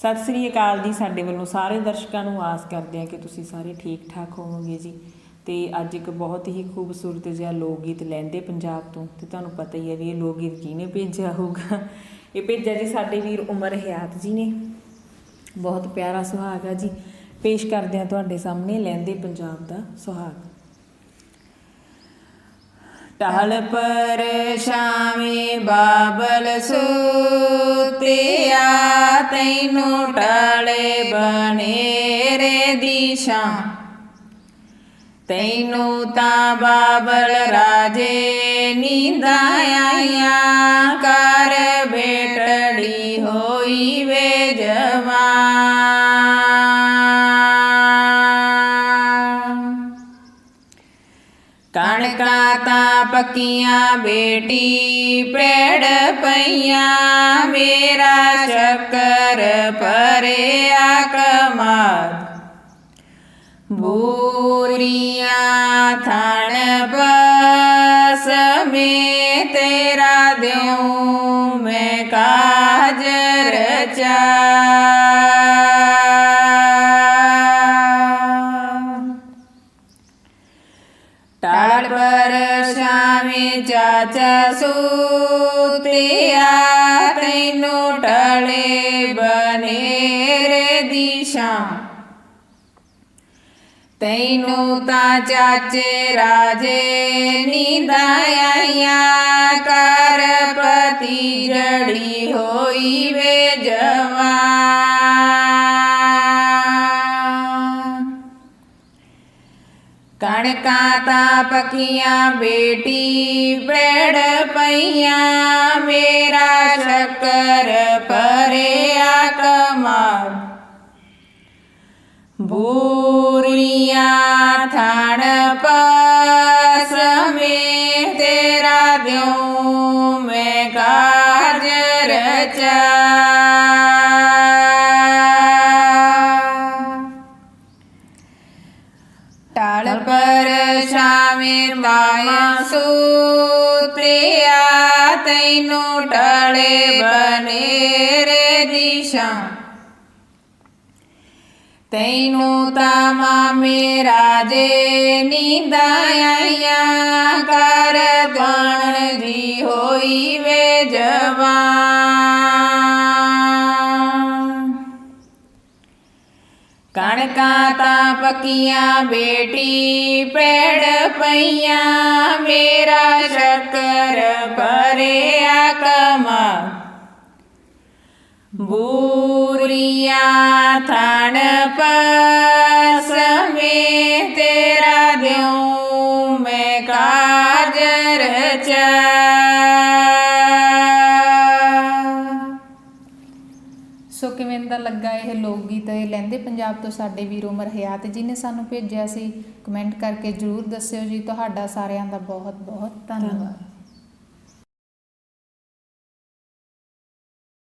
ਸਤਿ ਸ੍ਰੀ ਅਕਾਲ ਜੀ ਸਾਡੇ ਵੱਲੋਂ ਸਾਰੇ ਦਰਸ਼ਕਾਂ ਨੂੰ ਆਸ ਕਰਦੇ ਹਾਂ ਕਿ ਤੁਸੀਂ ਸਾਰੇ ਠੀਕ ਠਾਕ ਹੋਵੋਗੇ ਜੀ। ਤੇ ਅੱਜ ਇੱਕ ਬਹੁਤ ਹੀ ਖੂਬਸੂਰਤ ਜਿਹਾ ਲੋਕ ਗੀਤ ਲੈਂਦੇ ਪੰਜਾਬ ਤੋਂ ਤੇ ਤੁਹਾਨੂੰ ਪਤਾ ਹੀ ਹੈ ਵੀ ਇਹ ਲੋਕ ਗੀਤ ਕਿਹਨੇ ਭੇਜਿਆ ਹੋਊਗਾ। ਇਹ ਭੇਜਿਆ ਜੀ ਸਾਡੇ ਵੀਰ ਉਮਰ ਹਯਾਤ ਜੀ ਨੇ। ਬਹੁਤ ਪਿਆਰਾ ਸੁਹਾਗ ਆ ਜੀ। ਪੇਸ਼ ਕਰਦੇ ਹਾਂ ਤੁਹਾਡੇ ਸਾਹਮਣੇ ਲੈਂਦੇ ਪੰਜਾਬ ਦਾ ਸੁਹਾਗ। ਟਹਲ ਪਰ ਸ਼ਾਮੇ ਬਾਬਲ ਸੁਤਿਆ ਤੈਨੂੰ ਟਾਲੇ ਬਣੇ ਰੇ ਦਿਸ਼ਾ। ਤੈਨੂੰ ਤਾਂ ਬਾਬਲ ਰਾਜੇ ਨੀਂਦਾ ਆਈਆਂ। ਕਰ ਬੇਟੜੀ ਹੋਈ ਵੇ ਜਵਾਨ। ਕਣਕਾਂ ਤਾਂ ਪੱਕੀਆਂ ਬੇਟੀ ਪੇੜ ਪਈਆਂ। ਮੇਰਾ ਪਰਿਆ ਕਮਾਦ ਬੂਰੀਆਂ ਥਣ ਬਸ ਮੇ ਤੇਰਾ ਦਿਉ ਮੈਂ ਕਾਜ ਸ਼ਾਮੇ ਚਾਚਾ ਸੂਤਿਆ ਤੈਨੂੰ ਟਲੇ ਬਨੇਰੇ ਦੀ ਸ਼ਾਂ ਤੈਨੂੰ ਤਾਂ ਚਾਚੇ ਰਾਜੇ ਨੀਂਦਾਂ ਆਈਆਂ ਕਰ ਪਤੀ ਕਣਕਾਂ ਤਾਂ ਪਕੀਆਂ, ਬੇਟੀ ਬੇੜ ਪਈਆਂ, ਮੇਰਾ ਸ਼ੱਕਰ ਪਰਿਆ ਕਮਾਲ ਬੂਰੀਆਂ ਥਣ ਪਾਸ ਮੇ ਤੇਰਾ ਦਿਉ, ਮੈਂ ਕਾਜ ਰਚਾ ਸ਼ਾਮੇ ਮਾਇਆ ਸੂਤਿਆ ਤੈਨੂੰ ਟਾਲੇ ਬਨੇਰੇ ਦੀ ਸ਼ਾਂ ਤੈਨੂੰ ਤਾਂ ਮਾਮੇ ਰਾਜੇ ਕਣਕਾਂ ਤਾਂ ਪੱਕੀਆਂ, ਬੇਟੀ ਪੇੜ ਪਈਆਂ, ਮੇਰਾ ਸ਼ੱਕਰ ਭਰਿਆ ਕਮਾ। ਬੂਰੀਆਂ ਥਣ ਪਸ ਤੇਰਾ ਦਿਉ, ਮੈਂ ਕਾਜ ਰਚਾ। ਦਾ ਲੱਗਾ ਇਹ ਲੋਕ ਗੀਤ ਇਹ ਲਹਿੰਦੇ ਪੰਜਾਬ ਤੋਂ ਸਾਡੇ ਵੀਰ ਉਮਰ ਹਯਾਤ ਜੀ ਨੇ ਸਾਨੂੰ ਭੇਜਿਆ ਸੀ। ਕਮੈਂਟ ਕਰਕੇ ਜਰੂਰ ਦੱਸਿਓ ਜੀ। ਤੁਹਾਡਾ ਸਾਰਿਆਂ ਦਾ ਬਹੁਤ ਬਹੁਤ ਧੰਨਵਾਦ।